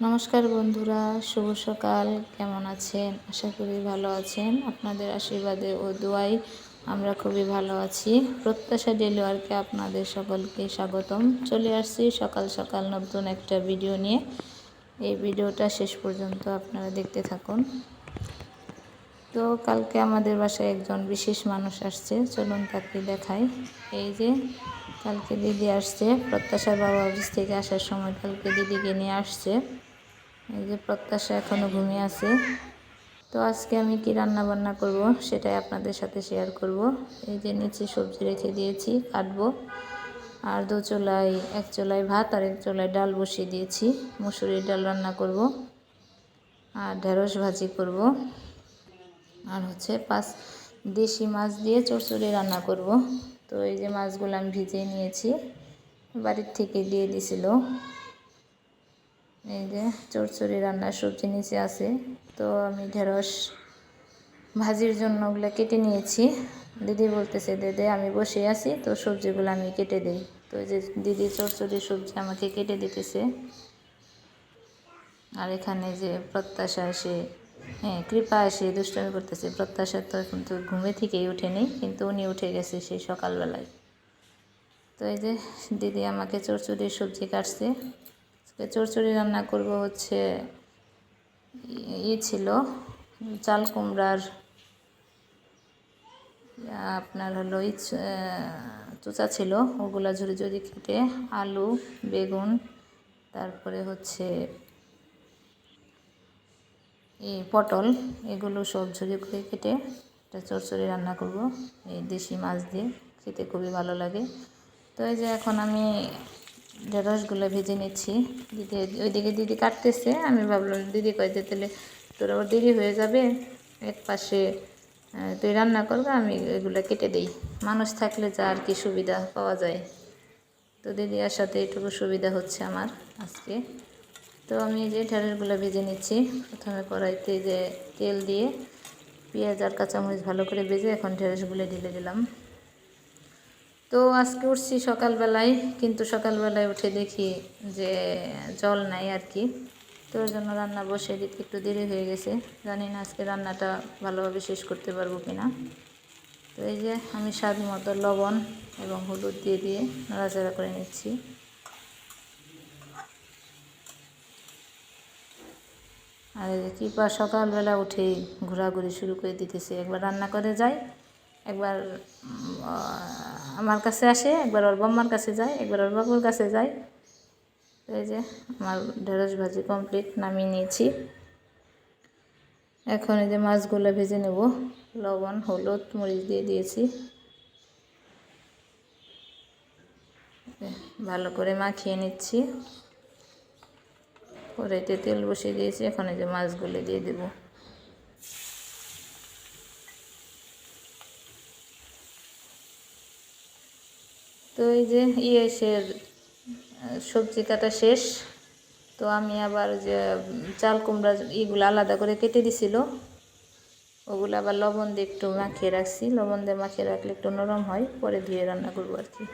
নমস্কার বন্ধুরা, শুভ সকাল। কেমন আছেন? আশা করি ভালো আছেন। আপনাদের আশীর্বাদে ও দোয়াই আমরা খুবই ভালো আছি। প্রত্যাশা ডেলি ওয়ার্কে আপনাদের সকলকে স্বাগতম। চলে আসছি সকাল সকাল নতুন একটা ভিডিও নিয়ে। এই ভিডিওটা শেষ পর্যন্ত আপনারা দেখতে থাকুন। তো কালকে আমাদের বাসায় একজন বিশেষ মানুষ আসছে। চলুন তাকে দেখাই। এই যে, কালকে দিদি আসছে। প্রত্যাশার বাবা অফিস থেকে আসার সময় কালকে দিদিকে নিয়ে আসছে। এই যে প্রত্যাশা এখনও ঘুমিয়ে আছে। তো আজকে আমি কি রান্না বান্না করব সেটাই আপনাদের সাথে শেয়ার করব। এই যে নিচে সবজি রেখে দিয়েছি, কাটবো। আর দু চোলায় এক চোলায় ভাত আর এক চোলায় ডাল বসিয়ে দিয়েছি। মুসুরির ডাল রান্না করব। আর ঢেঁড়স ভাজি করব। আর হচ্ছে পাঁচ, দেশি মাছ দিয়ে চড়চড়ি রান্না করব। তো এই যে মাছগুলো আমি ভিজিয়ে নিয়েছি, বাড়ির থেকে দিয়ে দিছিল। এই যে চড়চড়ি রান্নার সবজি নিচে আছে। তো আমি ঢেঁড়স ভাজির জন্য ওগুলো কেটে নিয়েছি। দিদি বলতেছে দেদে আমি বসে আছি, তো সবজিগুলো আমি কেটে দিই। তো যে দিদি চড়চড়ি সবজি আমাকে কেটে দিতেছে। আর এখানে যে প্রত্যাশা এসে হ্যাঁ কৃপা এসে দুষ্টামি করতেছে। প্রত্যাশা তো কিন্তু ঘুমে থেকেই উঠেনি কিন্তু উনি উঠে গেছে সেই সকালবেলায়। তো এই যে দিদি আমাকে চড়চড়ির সবজি কাটছে। চড়চড়ি রান্না করব হচ্ছে ই ছিল, চাল কুমড়ার আপনার হলো ই চোচা ছিল, ওগুলা ঝুড়ি ঝুড়ি কেটে আলু, বেগুন, তারপরে হচ্ছে এই পটল, এগুলো সব ঝুড়ি করে কেটে একটা চড়চড়ি রান্না করব, এই দেশি মাছ দিয়ে, খেতে খুবই ভালো লাগে। তো এই যে এখন আমি ঢেঁড়সগুলো ভেজে নিচ্ছি। দিদি, ওইদিকে দিদি কাটতেছে, আমি ভাবলাম, দিদি কয়েছে তাহলে তোর আবার দেরি হয়ে যাবে, এক পাশে তুই রান্না করবে, আমি এগুলো কেটে দিই। মানুষ থাকলে যা আর কি সুবিধা পাওয়া যায়। তো দিদি সাথে এটুকু সুবিধা হচ্ছে আমার আজকে। তো আমি যে ঢেঁড়সগুলো ভেজে নিচ্ছি, প্রথমে কড়াইতে যে তেল দিয়ে পেঁয়াজ আর কাঁচামরিচ ভালো করে ভেজে এখন ঢেঁড়সগুলো ঢেলে দিলাম। তো আজকে উঠছি সকালবেলায়, কিন্তু সকালবেলায় উঠে দেখি যে জল নাই আর কি। তো ওই জন্য রান্না বসে দিতে একটু দেরি হয়ে গেছে। জানি না আজকে রান্নাটা ভালোভাবে শেষ করতে পারব কি না তো এই যে আমি স্বাদ মতো লবণ এবং হলুদ দিয়ে দিয়ে নাড়াচাড়া করে নিচ্ছি। আর কৃপা সকালবেলা উঠেই ঘোরাঘুরি শুরু করে দিতেছে। একবার রান্না করে যায় একবার আমার কাছে আসে, একবার ওর বম্মার কাছে যায়, একবার ওর বাবুর কাছে যায়। এই যে, আমার ঢেঁড়স ভাজি কমপ্লিট নামিয়ে নিয়েছি। এখন এই যে মাছগুলো ভেজে নেব। লবণ, হলুদ, মরিচ দিয়ে দিয়েছি। ভালো করে মাখিয়ে নিচ্ছি। কড়াইতে তেল বসিয়ে দিয়েছি, এখন এই যে মাছগুলো দিয়ে দেবো। তো এই যে ইয়েসের সবজি কাটা শেষ। তো আমি আবার যে চাল কুমড়া ইগুলো আলাদা করে কেটে দিছিল। ওগুলো আবার লবণ দিয়ে একটু মাখিয়ে রাখছি। লবণ দিয়ে মাখিয়ে রাখলে একটু নরম হয়, পরে ধুয়ে রান্না করব আর কি।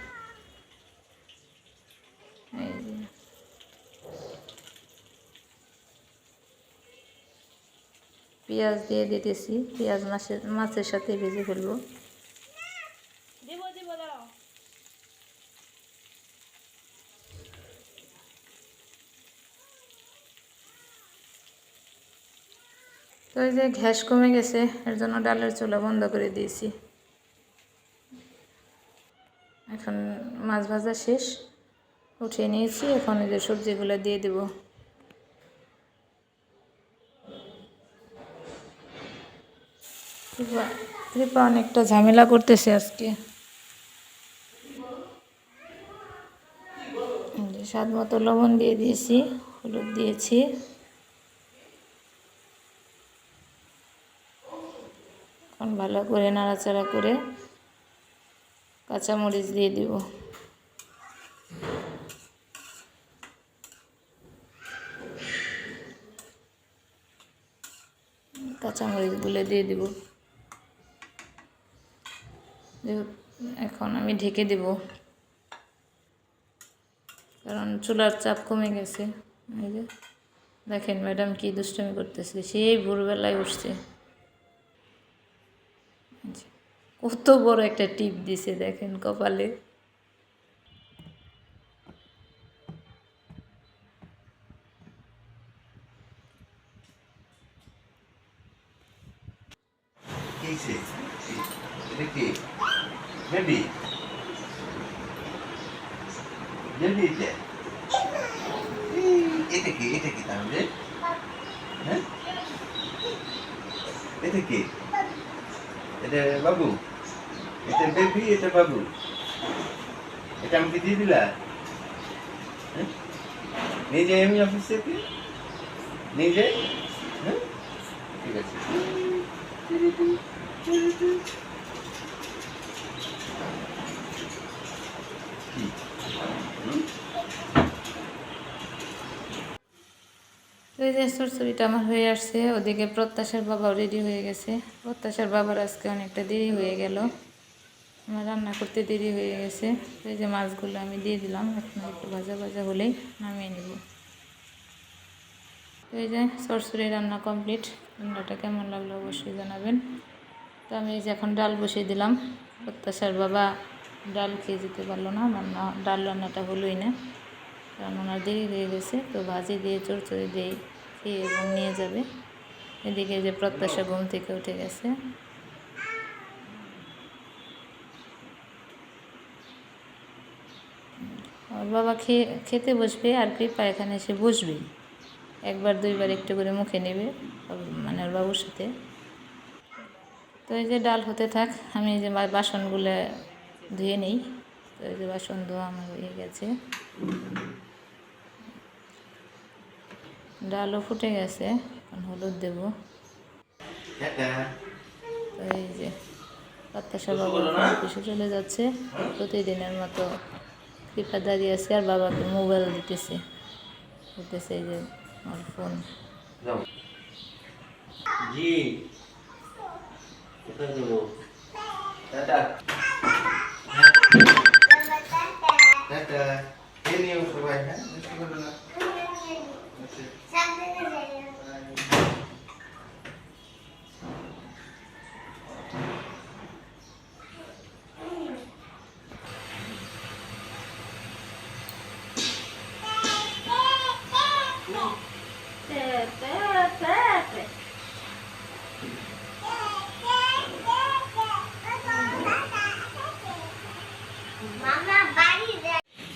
পেঁয়াজ দিয়ে দিতেছি। পেঁয়াজ মাছের মাছের সাথে ভেজে ফেলব তো এই যে ঘ্যাস কমে গেছে, এর জন্য ডালের চুলা বন্ধ করে দিয়েছি। এখন মাছ ভাজা শেষ, উঠিয়ে নিয়েছি, এখন যে সবজিগুলো দিয়ে দেব। কৃপা অনেকটা ঝামেলা করতেছে আজকে। স্বাদ মতো লবণ দিয়ে দিয়েছি, হলুদ দিয়েছি। এখন ভালো করে নাড়াচাড়া করে কাঁচামরিচ দিয়ে দিব। কাঁচামরিচগুলো দিয়ে দিব। এখন আমি ঢেকে দেব। কারণ চুলার চাপ কমে গেছে। দেখেন ম্যাডাম কি দুষ্টমি করতেছে। সেই ভোরবেলায় উঠছে। কত বড় একটা টিপ দিছে দেখেন কপালে। এটা কি? এটা কি তাহলে? হ্যাঁ? এটা কি? এটা বাবু? এটা এটা এটা দিয়ে দিলা? হ্যাঁ? আমি অফিস থেকে? যাই হ্যাঁ? ঠিক আছে। যে আমার হয়ে আসছে, ওদিকে প্রত্যাশার বাবাও রেডি হয়ে গেছে। প্রত্যাশার বাবার আজকে অনেকটা দেরি হয়ে গেল। আমার রান্না করতে দেরি হয়ে গেছে। এই যে মাছগুলো আমি দিয়ে দিলাম, এখন একটু ভাজা ভাজা হলেই নামিয়ে নেব। তো এই যে সরসরি রান্না কমপ্লিট। রান্নাটা কেমন লাগল অবশ্যই জানাবেন। তো আমি এই যে এখন ডাল বসিয়ে দিলাম। প্রত্যাশার বাবা ডাল খেয়ে যেতে পারল না রান্না ডাল রান্নাটা হলোই না। কারণ ওনার দেরি হয়ে গেছে, তো ভাজি দিয়ে, চড়চড়ি দিয়ে খেয়ে এবং নিয়ে যাবে। এদিকে যে প্রত্যাশা ঘুম থেকে উঠে গেছে। ওর বাবা খেয়ে খেতে বসবে আর কি পায়খানা এসে বসবে একবার দুইবার একটু করে মুখে নেবে মানে ওর বাবুর সাথে। তো এই যে ডাল হতে থাক আমি এই যে বাসনগুলো ধুয়ে নিই। তো এই যে বাসন ধোয়া আমার হয়ে গেছে। ডালও ফুটে গেছে এখন হলুদ দেবো। টাটা তো এই যে প্রত্যাশা বাবা অফিসে চলে যাচ্ছে। প্রতিদিনের মতো কৃপা দাঁড়িয়ে আছে আর বাবাকে মোবাইল দিতেছে। দিতেছে এই যে আমার ফোন যাও। জি। কোথায় যাব? টাটা। টাটা। সবাই হ্যাঁ?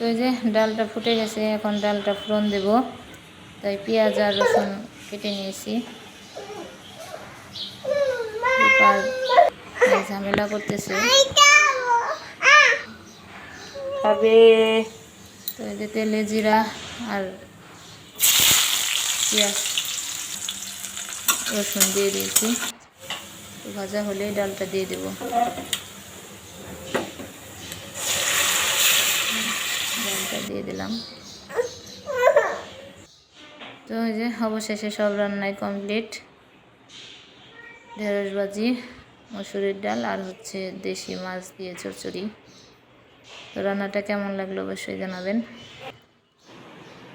এই যে ডালটা ফুটে গেছে এখন ডালটা ফোড়ন দেব। তাই পেঁয়াজ আর রসুন কেটে নিয়েছি। ঝামেলা করতেছে। খাবে। তো এই যে তেলে জিরা আর পেঁয়াজ রসুন দিয়ে দিয়েছি। ভাজা হলে ডালটা দিয়ে দেবো। ডালটা দিয়ে দিলাম। তো এই যে অবশেষে সব রান্নাই কমপ্লিট। ঢেঁড়স ভাজি, মসুরির ডাল আর হচ্ছে দেশি মাছ দিয়ে চচ্চড়ি। তো রান্নাটা কেমন লাগল অবশ্যই জানাবেন।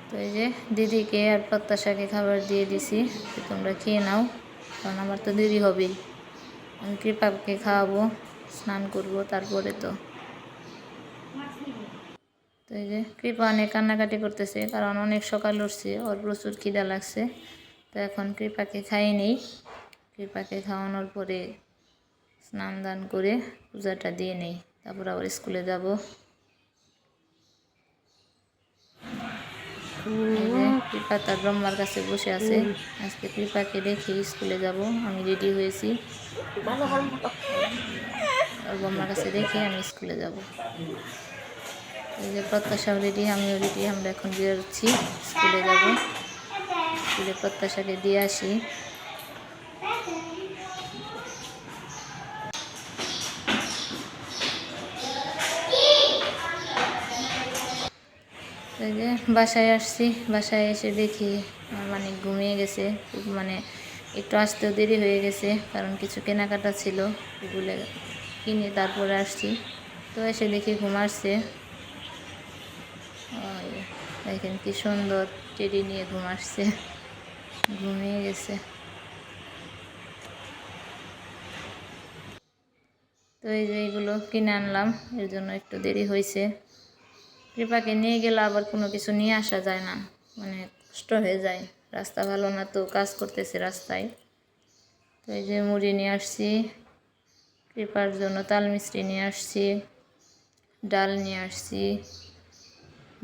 তো এই যে দিদিকে আর প্রত্যাশাকে খাবার দিয়ে দিছি তোমরা খেয়ে নাও, কারণ আমার তো দেরি হবেই। আমি কৃপাকে খাওয়াবো, স্নান করব, তারপরে তো এই যে কৃপা অনেক কান্নাকাটি করতেছে, কারণ অনেক সকাল উঠছে, ওর প্রচুর খিদা লাগছে। তো এখন কৃপাকে খাই নেই। কৃপাকে খাওয়ানোর পরে স্নান দান করে পূজাটা দিয়ে নেই। তারপর আবার স্কুলে যাব। কৃপা তার ব্রহ্মার কাছে বসে আছে। আজকে কৃপাকে রেখে স্কুলে যাব। আমি রেডি হয়েছি। ব্রহ্মার কাছে রেখে আমি স্কুলে যাব। এই যে প্রত্যাশাও রেডি, আমিও রেডি, আমরা এখন বেরোচ্ছি, স্কুলে যাব। স্কুলে প্রত্যাশাকে দিয়ে আসি। এই যে বাসায় আসছি, বাসায় এসে দেখি মানে ঘুমিয়ে গেছে মানে একটু আসতেও দেরি হয়ে গেছে, কারণ কিছু কেনাকাটা ছিল ওগুলো কিনে তারপরে আসছি। তো এসে দেখি ঘুমাচ্ছে দেখেন কি সুন্দর টেডি নিয়ে ঘুমাচ্ছে ঘুমিয়ে গেছে। তো এই যে এইগুলো কিনে আনলাম, এর জন্য একটু দেরি হয়েছে। কৃপাকে নিয়ে গেলে আবার কোনো কিছু নিয়ে আসা যায় না মানে কষ্ট হয়ে যায়। রাস্তা ভালো না তো কাজ করতেছে রাস্তায়। তো এই যে মুড়ি নিয়ে আসছি, কৃপার জন্য তাল মিষ্টি নিয়ে আসছি, ডাল নিয়ে আসছি।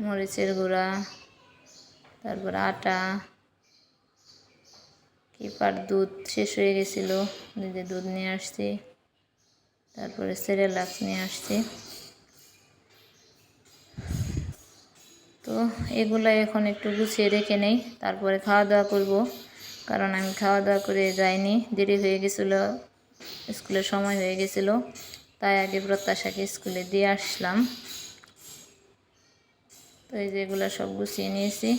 মরিচের গুঁড়া, তারপর আটা, কিপার দুধ শেষ হয়ে গেছিল। নিজে দুধ নিয়ে আসছি, তারপরে সেরেলাক্স নিয়ে আসছি। তো এগুলো এখন একটু গুছিয়ে রেখে নেই, তারপরে খাওয়া দাওয়া করব। কারণ আমি খাওয়া দাওয়া করে যাইনি, দেরি হয়ে গেছিল, স্কুলের সময় হয়ে গেছিল, তাই আগে প্রত্যাশাকে স্কুলে দিয়ে আসলাম। তো এই যে এগুলো সব গুছিয়ে নিয়েছি।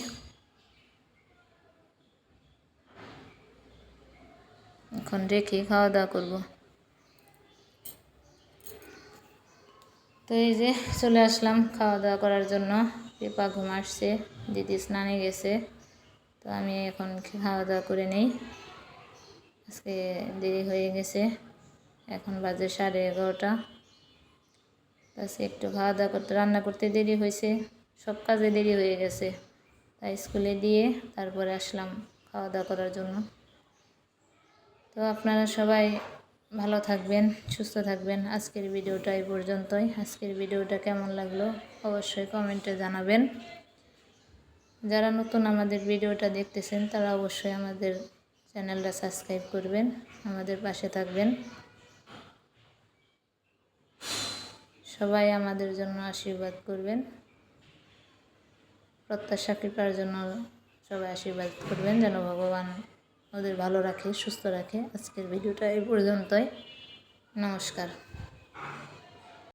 এখন রেখে খাওয়া দাওয়া করব। তো এই যে চলে আসলাম খাওয়া দাওয়া করার জন্য। পেপা ঘুম আসছে, দিদি স্নানে গেছে। তো আমি এখন খাওয়া দাওয়া করে নেই। আজকে দেরি হয়ে গেছে। এখন বাজে সাড়ে এগারোটা। বাস একটু খাওয়া দাওয়া করতে, রান্না করতে দেরি হয়েছে। সব কাজে দেরি হয়ে গেছে। তাই স্কুলে দিয়ে তারপরে আসলাম খাওয়া দাওয়া করার জন্য। তো আপনারা সবাই ভালো থাকবেন, সুস্থ থাকবেন। আজকের ভিডিওটা এই পর্যন্তই। আজকের ভিডিওটা কেমন লাগল অবশ্যই কমেন্টে জানাবেন। যারা নতুন আমাদের ভিডিওটা দেখতেছেন, তারা অবশ্যই আমাদের চ্যানেলটা সাবস্ক্রাইব করবেন, আমাদের পাশে থাকবেন। সবাই আমাদের জন্য আশীর্বাদ করবেন। প্রত্যাশা, কৃপার জন্য সবাই আশীর্বাদ করবেন, যেন ভগবান ওদের ভালো রাখে, সুস্থ রাখে। আজকের ভিডিওটা এই পর্যন্তই। নমস্কার।